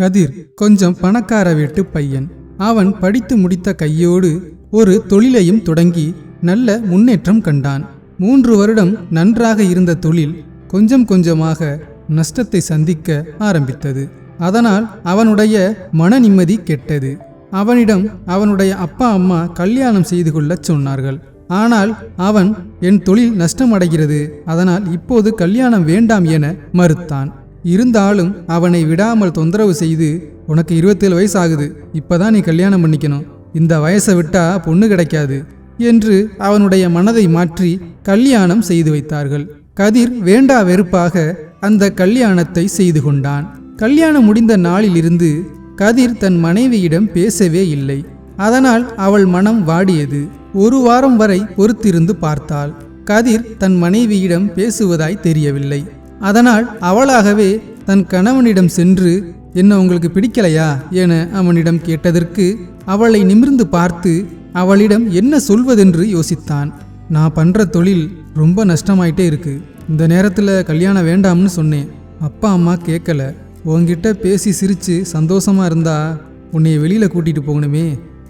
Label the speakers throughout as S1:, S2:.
S1: கதிர் கொஞ்சம் பணக்கார வீட்டு பையன். அவன் படித்து முடித்த கையோடு ஒரு தொழிலையும் தொடங்கி நல்ல முன்னேற்றம் கண்டான். மூன்று வருடம் நன்றாக இருந்த தொழில் கொஞ்சம் கொஞ்சமாக நஷ்டத்தை சந்திக்க ஆரம்பித்தது. அதனால் அவனுடைய மன நிம்மதி கெட்டது. அவனிடம் அவனுடைய அப்பா அம்மா கல்யாணம் செய்து கொள்ளச் சொன்னார்கள். ஆனால் அவன் என் தொழில் நஷ்டமடைகிறது. அதனால் இப்போது கல்யாணம் வேண்டாம் என மறுத்தான். இருந்தாலும் அவனை விடாமல் தொந்தரவு செய்து உனக்கு இருபத்தேழு வயசு ஆகுது இப்பதான் நீ கல்யாணம் பண்ணிக்கணும். இந்த வயசை விட்டா பொண்ணு கிடைக்காது என்று அவனுடைய மனதை மாற்றி கல்யாணம் செய்து வைத்தார்கள். கதிர் வேண்டா வெறுப்பாக அந்த கல்யாணத்தை செய்து கொண்டான். கல்யாணம் முடிந்த நாளிலிருந்து கதிர் தன் மனைவியிடம் பேசவே இல்லை. அதனால் அவள் மனம் வாடியது. ஒரு வாரம் வரை பொறுத்திருந்து பார்த்தாள். கதிர் தன் மனைவியிடம் பேசுவதாய் தெரியவில்லை. அதனால் அவளாகவே தன் கணவனிடம் சென்று என்ன உங்களுக்கு பிடிக்கலையா? என அவனிடம் கேட்டதற்கு அவளை நிமிர்ந்து பார்த்து அவளிடம் என்ன சொல்வதென்று யோசித்தான். நான் பண்ற தொழில் ரொம்ப நஷ்டமாயிட்டே இருக்கு. இந்த நேரத்தில் கல்யாணம் வேண்டாம்னு சொன்னேன். அப்பா அம்மா கேட்கல உன்கிட்ட பேசி சிரிச்சு சந்தோஷமா இருந்தா உன்னை வெளியில கூட்டிட்டு போகணுமே.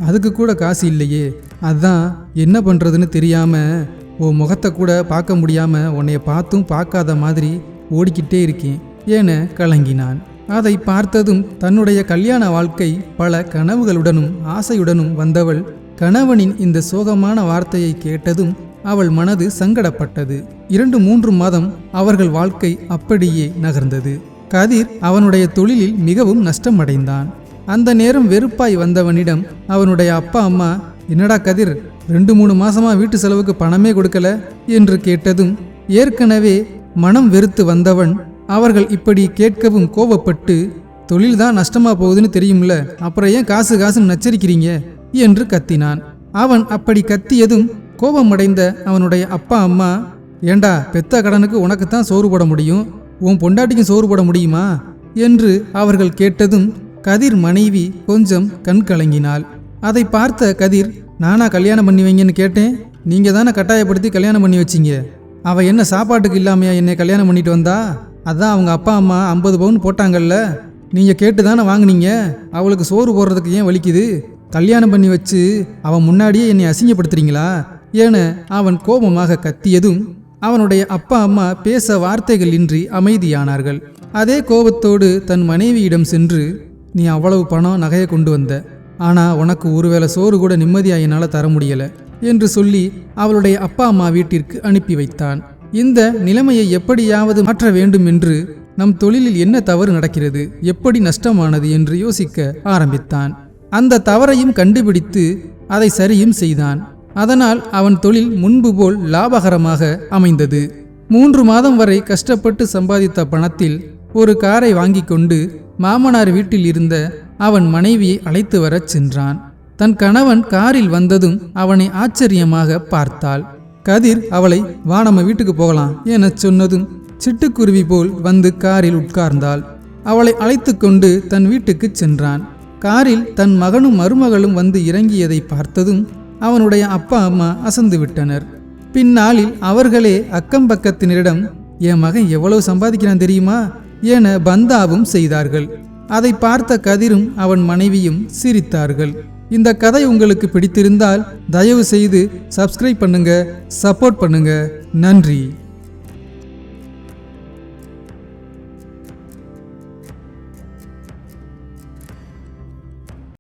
S1: அதுக்கு கூட காசு இல்லையே. அதான் என்ன பண்றதுன்னு தெரியாம உன் முகத்தை கூட பார்க்க முடியாம உன்னைய பார்த்தும் பார்க்காத மாதிரி ஓடிக்கிட்டே இருக்கேன் என கலங்கினான். அதை பார்த்ததும் தன்னுடைய கல்யாண வாழ்க்கை பல கனவுகளுடனும் ஆசையுடனும் வந்தவள் கணவனின் இந்த சோகமான வார்த்தையை கேட்டதும் அவள் மனது சங்கடப்பட்டது. இரண்டு மூன்று மாதம் அவர்கள் வாழ்க்கை அப்படியே நகர்ந்தது. கதிர் அவனுடைய தொழிலில் மிகவும் நஷ்டமடைந்தான். அந்த நேரம் வெறுப்பாய் வந்தவனிடம் அவனுடைய அப்பா அம்மா என்னடா கதிர் ரெண்டு மூணு மாசமா வீட்டு செலவுக்கு பணமே கொடுக்கல? என்று கேட்டதும் ஏற்கனவே மனம் வெறுத்து வந்தவன் அவர்கள் இப்படி கேட்கவும் கோபப்பட்டு தொழில் தான் நஷ்டமா போகுதுன்னு தெரியும்ல அப்புறம் ஏன் காசு காசுன்னு நச்சரிக்கிறீங்க? என்று கத்தினான். அவன் அப்படி கத்தியதும் கோபமடைந்த அவனுடைய அப்பா அம்மா ஏண்டா பெத்த கடனுக்கு உனக்குத்தான் சோறு போட முடியும்? உன் பொண்டாட்டிக்கும் சோறு போட முடியுமா? என்று அவர்கள் கேட்டதும் கதிர் மனைவி கொஞ்சம் கண் கலங்கினாள். அதை பார்த்த கதிர் நானா கல்யாணம் பண்ணி வைங்கன்னு கேட்டேன். நீங்க தானே கட்டாயப்படுத்தி கல்யாணம் பண்ணி வச்சீங்க? அவள் என்ன சாப்பாட்டுக்கு இல்லாமையா என்னை கல்யாணம் பண்ணிட்டு வந்தா? அதான் அவங்க அப்பா அம்மா ஐம்பது பவுன் போட்டாங்கல்ல. நீங்கள் கேட்டு தானே வாங்குனீங்க? அவளுக்கு சோறு போடுறதுக்கு ஏன் வலிக்குது? கல்யாணம் பண்ணி வச்சு அவன் முன்னாடியே என்னை அசிங்கப்படுத்துறீங்களா? என அவன் கோபமாக கத்தியதும் அவனுடைய அப்பா அம்மா பேச வார்த்தைகள் இன்றி அமைதியானார்கள். அதே கோபத்தோடு தன் மனைவியிடம் சென்று நீ அவ்வளவு பணம் நகையை கொண்டு வந்த. ஆனால் உனக்கு ஒருவேளை சோறு கூட நிம்மதியாக என்னால் தர முடியலை. என்று சொல்லி அவளுடைய அப்பா அம்மா வீட்டிற்கு அனுப்பி வைத்தான். இந்த நிலைமையை எப்படியாவது மாற்ற வேண்டும் என்று நம் தொழிலில் என்ன தவறு நடக்கிறது எப்படி நஷ்டமானது என்று யோசிக்க ஆரம்பித்தான். அந்த தவறையும் கண்டுபிடித்து அதை சரியும் செய்தான். அதனால் அவன் தொழில் முன்பு போல் லாபகரமாக அமைந்தது. மூன்று மாதம் வரை கஷ்டப்பட்டு சம்பாதித்த பணத்தில் ஒரு காரை வாங்கி கொண்டு மாமனார் வீட்டில் இருந்த அவன் மனைவியை அழைத்து வரச் சென்றான். தன் கணவன் காரில் வந்ததும் அவனை ஆச்சரியமாக பார்த்தாள். கதிர் அவளை வா நம்ம வீட்டுக்கு போகலாம் என சொன்னதும் சிட்டுக்குருவி போல் வந்து காரில் உட்கார்ந்தாள். அவளை அழைத்து கொண்டு தன் வீட்டுக்கு சென்றான். காரில் தன் மகனும் மருமகளும் வந்து இறங்கியதை பார்த்ததும் அவனுடைய அப்பா அம்மா அசந்து விட்டனர். பின்னாளில் அவர்களே அக்கம் பக்கத்தினரிடம் என் மகன் எவ்வளவு சம்பாதிக்கிறான் தெரியுமா? என பந்தாவும் செய்தார்கள். அதை பார்த்த கதிரும் அவன் மனைவியும் சிரித்தார்கள். இந்த கதை உங்களுக்கு பிடித்திருந்தால் தயவு செய்து சப்ஸ்கிரைப் பண்ணுங்க சப்போர்ட் பண்ணுங்க. நன்றி.